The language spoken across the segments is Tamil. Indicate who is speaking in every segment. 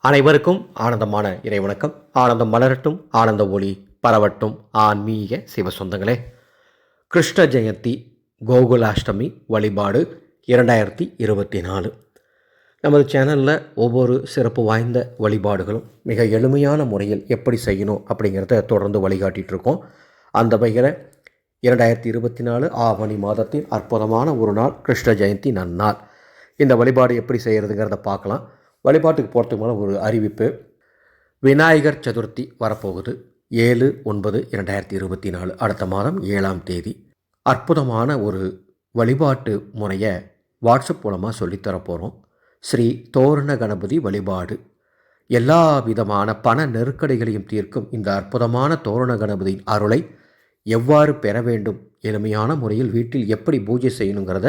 Speaker 1: அனைவருக்கும் ஆனந்தமான இறைவணக்கம். ஆனந்தம் மலரட்டும் ஆனந்த ஒளி பரவட்டும். ஆன்மீக சிவ சொந்தங்களே கிருஷ்ண ஜெயந்தி கோகுலாஷ்டமி வழிபாடு இரண்டாயிரத்தி இருபத்தி நாலு. நமது சேனலில் ஒவ்வொரு சிறப்பு வாய்ந்த வழிபாடுகளும் மிக எளிமையான முறையில் எப்படி செய்யணும் அப்படிங்கிறத தொடர்ந்து வழிகாட்டிகிட்ருக்கோம் அந்த வகையில் இரண்டாயிரத்தி இருபத்தி நாலு ஆவணி மாதத்தின் அற்புதமான ஒரு நாள் கிருஷ்ண ஜெயந்தி நன்னாள். இந்த வழிபாடு எப்படி செய்கிறதுங்கிறத பார்க்கலாம். வழிபாட்டுக்கு போகிறதுக்குமான ஒரு அறிவிப்பு. விநாயகர் சதுர்த்தி வரப்போகுது. ஏழு ஒன்பது இரண்டாயிரத்தி இருபத்தி நாலு அடுத்த மாதம் ஏழாம் தேதி. அற்புதமான ஒரு வழிபாட்டு முறையை வாட்ஸ்அப் மூலமாக சொல்லித்தரப்போகிறோம் ஸ்ரீ தோரண கணபதி வழிபாடு. எல்லா விதமான பண நெருக்கடிகளையும் தீர்க்கும் இந்த அற்புதமான தோரண கணபதியின் அருளை எவ்வாறு பெற வேண்டும்? எளிமையான முறையில் வீட்டில் எப்படி பூஜை செய்யணுங்கிறத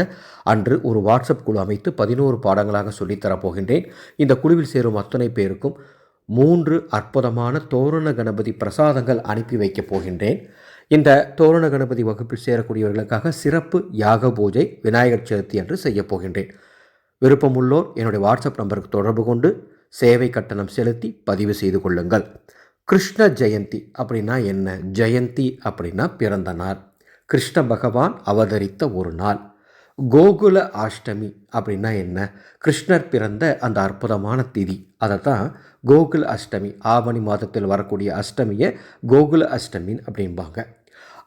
Speaker 1: அன்று ஒரு வாட்ஸ்அப் குழு அமைத்து பதினோரு பாடங்களாக சொல்லித்தரப் போகின்றேன். இந்த குழுவில் சேரும் அத்தனை பேருக்கும் மூன்று அற்புதமான தோரண கணபதி பிரசாதங்கள் அனுப்பி வைக்கப் போகின்றேன். இந்த தோரண கணபதி வகுப்பில் சேரக்கூடியவர்களுக்காக சிறப்பு யாக பூஜை விநாயகர் சதுர்த்தி என்று செய்யப் போகின்றேன். விருப்பமுள்ளோர் என்னுடைய வாட்ஸ்அப் நம்பருக்கு தொடர்பு கொண்டு சேவை கட்டணம் செலுத்தி பதிவு செய்து கொள்ளுங்கள். கிருஷ்ண ஜெயந்தி அப்படின்னா என்ன? ஜெயந்தி அப்படின்னா பிறந்த நாள். கிருஷ்ண பகவான் அவதரித்த ஒரு நாள். கோகுல அஷ்டமி அப்படின்னா என்ன? கிருஷ்ணர் பிறந்த அந்த அற்புதமான திதி. அதை தான் கோகுல அஷ்டமி. ஆவணி மாதத்தில் வரக்கூடிய அஷ்டமியை கோகுல அஷ்டமின்னு அப்படிம்பாங்க.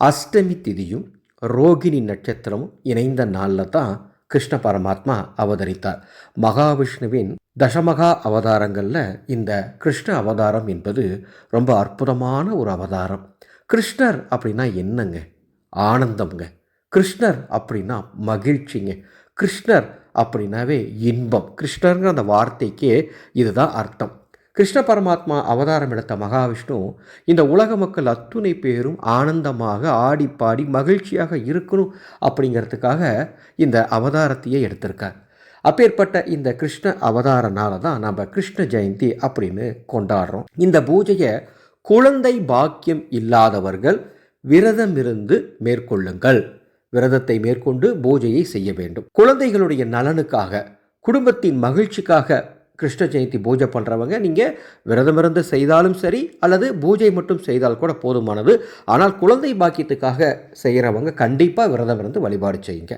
Speaker 1: அஷ்டமி திதியும் ரோகிணி நட்சத்திரமும் இணைந்த நாளில் தான் கிருஷ்ண பரமாத்மா அவதரித்தார். மகாவிஷ்ணுவின் தசமகா அவதாரங்களில் இந்த கிருஷ்ண அவதாரம் என்பது ரொம்ப அற்புதமான ஒரு அவதாரம். கிருஷ்ணர் அப்படின்னா என்னங்க? ஆனந்தம்ங்க. கிருஷ்ணர் அப்படின்னா மகிழ்ச்சிங்க. கிருஷ்ணர் அப்படின்னாவே இன்பம். கிருஷ்ணருங்கிற அந்த வார்த்தைக்கே இதுதான் அர்த்தம். கிருஷ்ண பரமாத்மா அவதாரம் எடுத்த மகாவிஷ்ணு இந்த உலக மக்கள் அத்துணை பேரும் ஆனந்தமாக ஆடி பாடி மகிழ்ச்சியாக இருக்கணும் அப்படிங்கிறதுக்காக இந்த அவதாரத்தையே எடுத்திருக்கார். அப்பேற்பட்ட இந்த கிருஷ்ண அவதாரனால தான் நம்ம கிருஷ்ண ஜெயந்தி அப்படின்னு கொண்டாடுறோம். இந்த பூஜையை குழந்தை பாக்கியம் இல்லாதவர்கள் விரதம் இருந்து மேற்கொள்ளுங்கள். விரதத்தை மேற்கொண்டு பூஜையை செய்ய வேண்டும். குழந்தைகளுடைய நலனுக்காக குடும்பத்தின் மகிழ்ச்சிக்காக கிருஷ்ண ஜெயந்தி பூஜை பண்ணுறவங்க நீங்கள் விரதம் இருந்து செய்தாலும் சரி அல்லது பூஜை மட்டும் செய்தால் கூட போதுமானது. ஆனால் குழந்தை பாக்கியத்துக்காக செய்கிறவங்க கண்டிப்பாக விரதம் இருந்து வழிபாடு செய்யுங்க.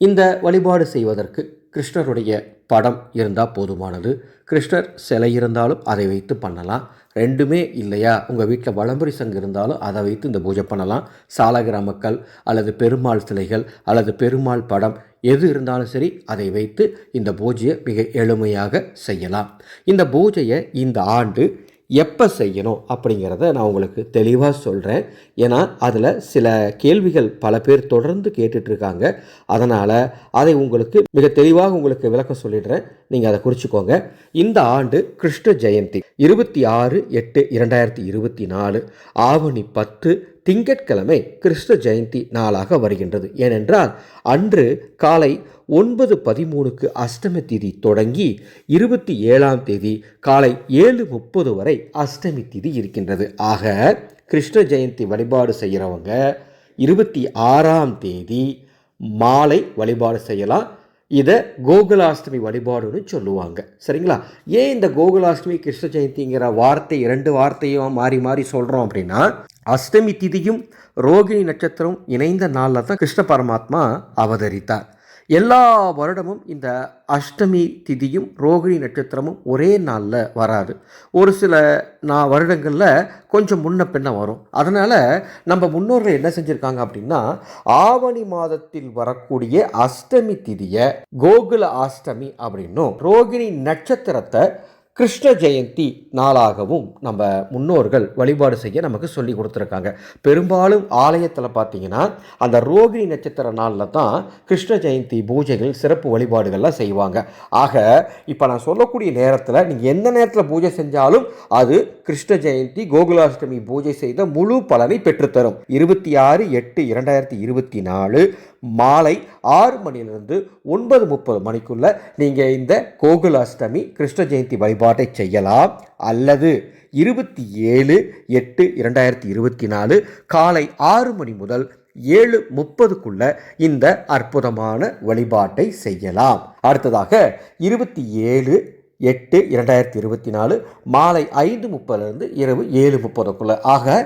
Speaker 1: இந்த வழிபாடு செய்வதற்கு கிருஷ்ணருடைய படம் இருந்தால் போதுமானது. கிருஷ்ணர் சிலை இருந்தாலும் அதை வைத்து பண்ணலாம். ரெண்டுமே இல்லையா? உங்கள் வீட்டில் வளம்புரி சங்கு இருந்தாலும் அதை வைத்து இந்த பூஜை பண்ணலாம். சாலகிரா மக்கள் அல்லது பெருமாள் சிலைகள் அல்லது பெருமாள் படம் எது இருந்தாலும் சரி அதை வைத்து இந்த பூஜையை மிக எளிமையாக செய்யலாம். இந்த பூஜையை இந்த ஆண்டு எப்போ செய்யணும் அப்படிங்கிறத நான் உங்களுக்கு தெளிவாக சொல்கிறேன் ஏன்னா அதில் சில கேள்விகள் பல பேர் தொடர்ந்து கேட்டுட்ருக்காங்க. அதனால் அதை உங்களுக்கு மிக தெளிவாக உங்களுக்கு விளக்கம் சொல்லிடுறேன். நீங்கள் அதை குறிச்சிக்கோங்க. இந்த ஆண்டு கிருஷ்ண ஜெயந்தி இருபத்தி ஆறு எட்டு இரண்டாயிரத்தி இருபத்தி நாலு ஆவணி பத்து திங்கட்கிழமை கிருஷ்ண ஜெயந்தி நாளாக வருகின்றது. ஏனென்றால் அன்று காலை ஒன்பது பதிமூணுக்கு அஷ்டமி திதி தொடங்கி இருபத்தி ஏழாம் தேதி காலை ஏழு முப்பது வரை அஷ்டமி திதி இருக்கின்றது. ஆக கிருஷ்ண ஜெயந்தி வழிபாடு செய்கிறவங்க இருபத்தி ஆறாம் தேதி மாலை வழிபாடு செய்யலாம். இதை கோகுலாஷ்டமி வழிபாடுன்னு சொல்லுவாங்க. சரிங்களா? ஏன் இந்த கோகுலாஷ்டமி கிருஷ்ண ஜெயந்திங்கிற வார்த்தை இரண்டு வார்த்தையும் மாறி மாறி சொல்கிறோம் அப்படின்னா அஷ்டமி திதியும் ரோகிணி நட்சத்திரம் இணைந்த நாளில் தான் கிருஷ்ண பரமாத்மா அவதரித்தார். எல்லா வருடமும் இந்த அஷ்டமி திதியும் ரோகிணி நட்சத்திரமும் ஒரே நாளில் வராது. ஒரு சில நான் வருடங்களில் கொஞ்சம் முன்ன பின்ன வரும். அதனால் நம்ம முன்னோர்கள் என்ன செஞ்சுருக்காங்க அப்படின்னா ஆவணி மாதத்தில் வரக்கூடிய அஷ்டமி திதியை கோகுல அஷ்டமி அப்படின்னும் ரோகிணி நட்சத்திரத்தை கிருஷ்ண ஜெயந்தி நாளாகவும் நம்ம முன்னோர்கள் வழிபாடு செய்ய நமக்கு சொல்லி கொடுத்துருக்காங்க. பெரும்பாலும் ஆலயத்தில் பார்த்தீங்கன்னா அந்த ரோகிணி நட்சத்திர நாளில் தான் கிருஷ்ண ஜெயந்தி பூஜைகள் சிறப்பு வழிபாடுகள்லாம் செய்வாங்க. ஆக இப்போ நான் சொல்லக்கூடிய நேரத்தில் நீங்கள் எந்த நேரத்தில் பூஜை செஞ்சாலும் அது கிருஷ்ண ஜெயந்தி கோகுலாஷ்டமி பூஜை செய்த முழு பலனை பெற்றுத்தரும். இருபத்தி ஆறு எட்டு இரண்டாயிரத்தி இருபத்தி நாலு மாலை ஆறு மணிலிருந்து ஒன்பது முப்பது மணிக்குள்ளே நீங்கள் இந்த கோகுலாஷ்டமி கிருஷ்ண ஜெயந்தி வழிபாட்டை செய்யலாம். அல்லது இருபத்தி ஏழு எட்டு இரண்டாயிரத்தி இருபத்தி நாலு காலை ஆறு மணி முதல் ஏழு முப்பதுக்குள்ள இந்த அற்புதமான வழிபாட்டை செய்யலாம். அடுத்ததாக இருபத்தி ஏழு எட்டு இரண்டாயிரத்தி இருபத்தி நாலு மாலை ஐந்து முப்பதுலேருந்து இரவு ஏழு முப்பதுக்குள்ளே. ஆக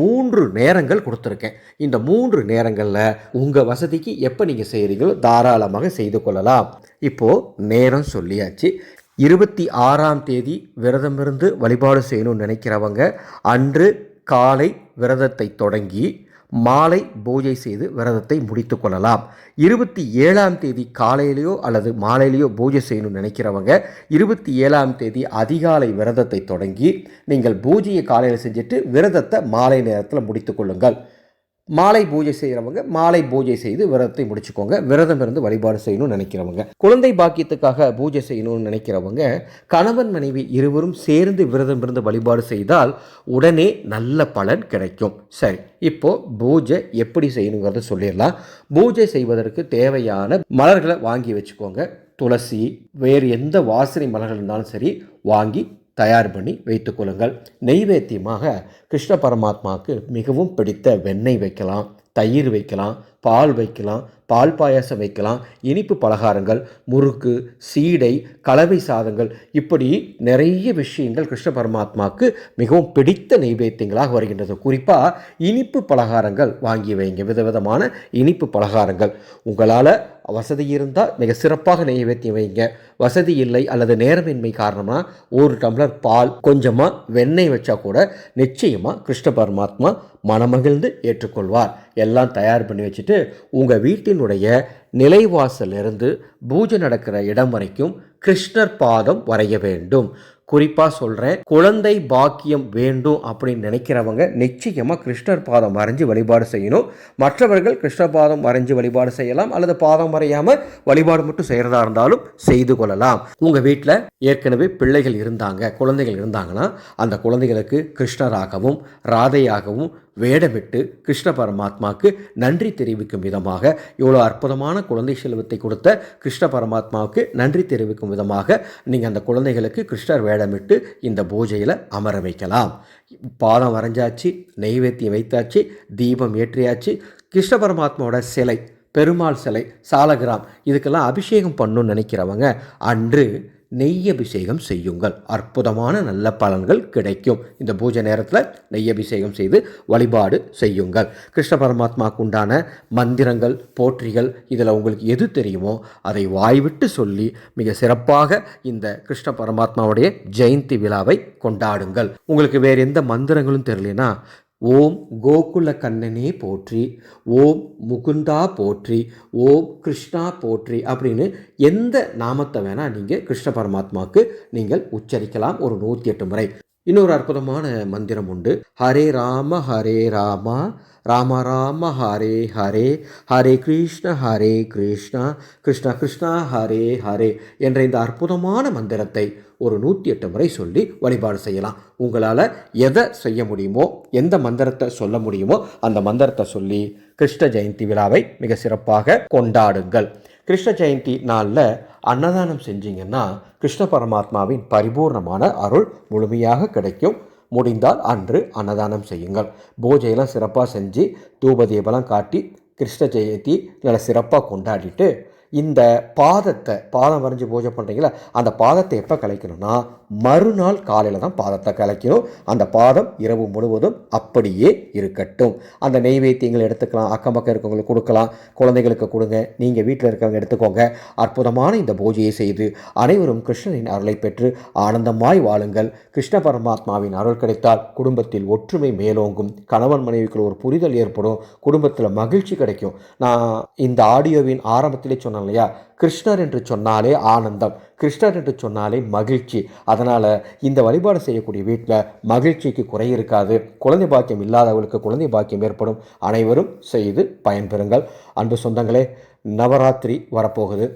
Speaker 1: மூன்று நேரங்கள் கொடுத்துருக்கேன். இந்த மூன்று நேரங்களில் உங்கள் வசதிக்கு எப்போ நீங்கள் செய்கிறீங்களோ தாராளமாக செய்து கொள்ளலாம். இப்போது நேரம் சொல்லியாச்சு. இருபத்தி ஆறாம் தேதி விரதமிருந்து வழிபாடு செய்யணும்னு நினைக்கிறவங்க அன்று காலை விரதத்தை தொடங்கி மாலை பூஜை செய்து விரதத்தை முடித்து கொள்ளலாம். இருபத்தி ஏழாம் தேதி காலையிலையோ அல்லது மாலையிலையோ பூஜை செய்யணும்னு நினைக்கிறவங்க இருபத்தி ஏழாம் தேதி அதிகாலை விரதத்தை தொடங்கி நீங்கள் பூஜையை காலையில் செஞ்சுட்டு விரதத்தை மாலை நேரத்தில் முடித்து கொள்ளுங்கள். மாலை பூஜை செய்கிறவங்க மாலை பூஜை செய்து விரதத்தை முடிச்சுக்கோங்க. விரதம் இருந்து வழிபாடு செய்யணும்னு நினைக்கிறவங்க குழந்தை பாக்கியத்துக்காக பூஜை செய்யணும்னு நினைக்கிறவங்க கணவன் மனைவி இருவரும் சேர்ந்து விரதம் இருந்து வழிபாடு செய்தால் உடனே நல்ல பலன் கிடைக்கும். சரி இப்போ பூஜை எப்படி செய்யணுங்கிறத சொல்லிடலாம். பூஜை செய்வதற்கு தேவையான மலர்களை வாங்கி வச்சுக்கோங்க. துளசி வேறு எந்த வாசனை மலர்கள் இருந்தாலும் சரி வாங்கி தயார் பண்ணி வைத்துக்கொள்ளுங்கள் நெய்வேத்தியமாக கிருஷ்ண பரமாத்மாவுக்கு மிகவும் பிடித்த வெண்ணெய் வைக்கலாம் தயிர் வைக்கலாம் பால் வைக்கலாம் பால் பாயாசம் வைக்கலாம் இனிப்பு பலகாரங்கள் முறுக்கு சீடை கலவை சாதங்கள் இப்படி நிறைய விஷயங்கள் கிருஷ்ண பரமாத்மாவுக்கு மிகவும் பிடித்த நெய்வேத்தியங்களாக வருகின்றது. குறிப்பாக இனிப்பு பலகாரங்கள் வாங்கி வைங்க. விதவிதமான இனிப்பு பலகாரங்கள். உங்களால் வசதி இருந்தால் மிக சிறப்பாக நெய்வேத்தியம் வைங்க. வசதி இல்லை அல்லது நேரமின்மை காரணமாக ஒரு டம்ளர் பால் கொஞ்சமாக வெண்ணெய் வச்சா கூட நிச்சயமாக கிருஷ்ண பரமாத்மா மனமகிழ்ந்து ஏற்றுக்கொள்வார். எல்லாம் தயார் பண்ணி வச்சுட்டு உங்கள் வீட்டினுடைய நிலைவாசலிருந்து பூஜை நடக்கிற இடம் வரைக்கும் கிருஷ்ணர் பாதம் வரைய வேண்டும். குறிப்பாக சொல்கிறேன் குழந்தை பாக்கியம் வேண்டும் அப்படின்னு நினைக்கிறவங்க நிச்சயமாக கிருஷ்ணர் பாதம் வரைஞ்சி வழிபாடு செய்யணும். மற்றவர்கள் கிருஷ்ணர் பாதம் வரைஞ்சி வழிபாடு செய்யலாம் அல்லது பாதம் வரையாமல் வழிபாடு மட்டும் செய்கிறதா இருந்தாலும் செய்து கொள்ளலாம். உங்கள் வீட்டில் ஏற்கனவே பிள்ளைகள் இருந்தாங்க குழந்தைகள் இருந்தாங்கன்னா அந்த குழந்தைகளுக்கு கிருஷ்ணராகவும் ராதையாகவும் வேடமிட்டு கிருஷ்ண பரமாத்மாவுக்கு நன்றி தெரிவிக்கும் விதமாக இவ்வளோ அற்புதமான குழந்தை செல்வத்தை கொடுத்த கிருஷ்ண பரமாத்மாவுக்கு நன்றி தெரிவிக்கும் விதமாக நீங்கள் அந்த குழந்தைகளுக்கு கிருஷ்ணர் வேடமிட்டு இந்த பூஜையில் அமர வைக்கலாம். பாதம் வரைஞ்சாச்சு நெய்வேத்தியம் வைத்தாச்சு தீபம் ஏற்றியாச்சு. கிருஷ்ண பரமாத்மாவோட சிலை பெருமாள் சிலை சாலகிராம் இதுக்கெல்லாம் அபிஷேகம் பண்ணணும்னு நினைக்கிறவங்க அன்று நெய் அபிஷேகம் செய்யுங்கள். அற்புதமான நல்ல பலன்கள் கிடைக்கும். இந்த பூஜை நேரத்தில் நெய் அபிஷேகம் செய்து வழிபாடு செய்யுங்கள். கிருஷ்ண பரமாத்மாவுக்கு உண்டான மந்திரங்கள் போற்றிகள் இதில் உங்களுக்கு எது தெரியுமோ அதை வாய்விட்டு சொல்லி மிக சிறப்பாக இந்த கிருஷ்ண பரமாத்மாவுடைய ஜெயந்தி விழாவை கொண்டாடுங்கள். உங்களுக்கு வேறு எந்த மந்திரங்களும் தெரியலனா ஓம் கோகுல கண்ணனே போற்றி ஓம் முகுந்தா போற்றி ஓம் கிருஷ்ணா போற்றி அப்படின்னு எந்த நாமத்தை வேணால் நீங்கள் கிருஷ்ண பரமாத்மாவுக்கு நீங்கள் உச்சரிக்கலாம் ஒரு நூற்றி எட்டு முறை. இன்னொரு அற்புதமான மந்திரம் உண்டு. ஹரே ராம ஹரே ராமா ராம ராம ஹரே ஹரே ஹரே கிருஷ்ண ஹரே கிருஷ்ணா கிருஷ்ண கிருஷ்ணா ஹரே ஹரே என்ற இந்த அற்புதமான மந்திரத்தை ஒரு நூற்றி எட்டு முறை சொல்லி வழிபாடு செய்யலாம். உங்களால் எதை செய்ய முடியுமோ எந்த மந்திரத்தை சொல்ல முடியுமோ அந்த மந்திரத்தை சொல்லி கிருஷ்ண ஜெயந்தி விழாவை மிக சிறப்பாக கொண்டாடுங்கள். கிருஷ்ண ஜெயந்தி நாளில் அன்னதானம் செஞ்சீங்கன்னா கிருஷ்ண பரமாத்மாவின் பரிபூர்ணமான அருள் முழுமையாக கிடைக்கும். முடிந்தால் அன்று அன்னதானம் செய்யுங்கள். பூஜையெல்லாம் சிறப்பாக செஞ்சு தூபதீபலாம் காட்டி கிருஷ்ண ஜெயந்தி நல்லா சிறப்பாக கொண்டாடிட்டு இந்த பாதத்தை பாதம் வரைஞ்சி பூஜை பண்ணுறீங்களா அந்த பாதத்தை எப்போ கலைக்கணும்னா மறுநாள் காலையில் தான் பாதத்தை கலைக்கணும் அந்த பாதம் இரவு முழுவதும் அப்படியே இருக்கட்டும். அந்த நெய்வேத்தியங்கள் எடுத்துக்கலாம் அக்கம் பக்கம் இருக்கவங்களுக்கு கொடுக்கலாம். குழந்தைகளுக்கு கொடுங்க நீங்கள் வீட்டில் இருக்கவங்க எடுத்துக்கோங்க. அற்புதமான இந்த பூஜையை செய்து அனைவரும் கிருஷ்ணனின் அருளை பெற்று ஆனந்தமாய் வாழுங்கள். கிருஷ்ண பரமாத்மாவின் அருள் கிடைத்தால் குடும்பத்தில் ஒற்றுமை மேலோங்கும். கணவன் மனைவிக்குள் ஒரு புரிதல் ஏற்படும். குடும்பத்தில் மகிழ்ச்சி கிடைக்கும். நான் இந்த ஆடியோவின் ஆரம்பத்திலே சொன்னேன் இல்லையா? கிருஷ்ணர் என்று சொன்னாலே ஆனந்தம் கிருஷ்ணர் என்று சொன்னாலே மகிழ்ச்சி. அதனால் இந்த வழிபாடு செய்யக்கூடிய வீட்டில் மகிழ்ச்சிக்கு குறை இருக்காது. குழந்தை பாக்கியம் இல்லாதவர்களுக்கு குழந்தை பாக்கியம் ஏற்படும். அனைவரும் செய்து பயன்பெறுங்கள். அன்பு சொந்தங்களே நவராத்திரி வரப்போகுது.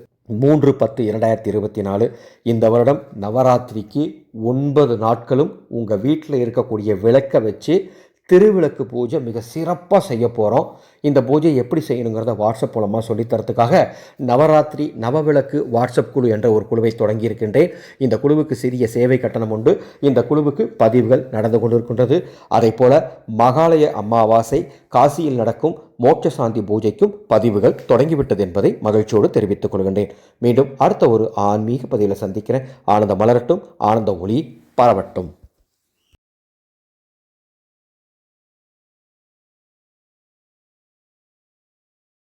Speaker 1: மூன்று பத்து இரண்டாயிரத்தி இருபத்தி நாலு. இந்த வருடம் நவராத்திரிக்கு ஒன்பது நாட்களும் உங்கள் வீட்டில் இருக்கக்கூடிய விளக்கை வச்சு திருவிளக்கு பூஜை மிக சிறப்பாக செய்ய போகிறோம் இந்த பூஜை எப்படி செய்யணுங்கிறத வாட்ஸ்அப் மூலமாக சொல்லித்தரத்துக்காக நவராத்திரி நவவிளக்கு வாட்ஸ்அப் குழு என்ற ஒரு குழுவை தொடங்கியிருக்கின்றேன் இந்த குழுவுக்கு சிறிய சேவை கட்டணம் உண்டு. இந்த குழுவுக்கு பதிவுகள் நடந்து கொண்டிருக்கின்றது. அதே போல மகாலய அமாவாசை காசியில் நடக்கும் மோட்ச சாந்தி பூஜைக்கும் பதிவுகள் தொடங்கிவிட்டது என்பதை மகிழ்ச்சியோடு தெரிவித்துக் கொள்கின்றேன். மீண்டும் அடுத்த ஒரு ஆன்மீக பதிவில் சந்திக்கிறேன். ஆனந்த மலரட்டும் ஆனந்த ஒளி பரவட்டும்.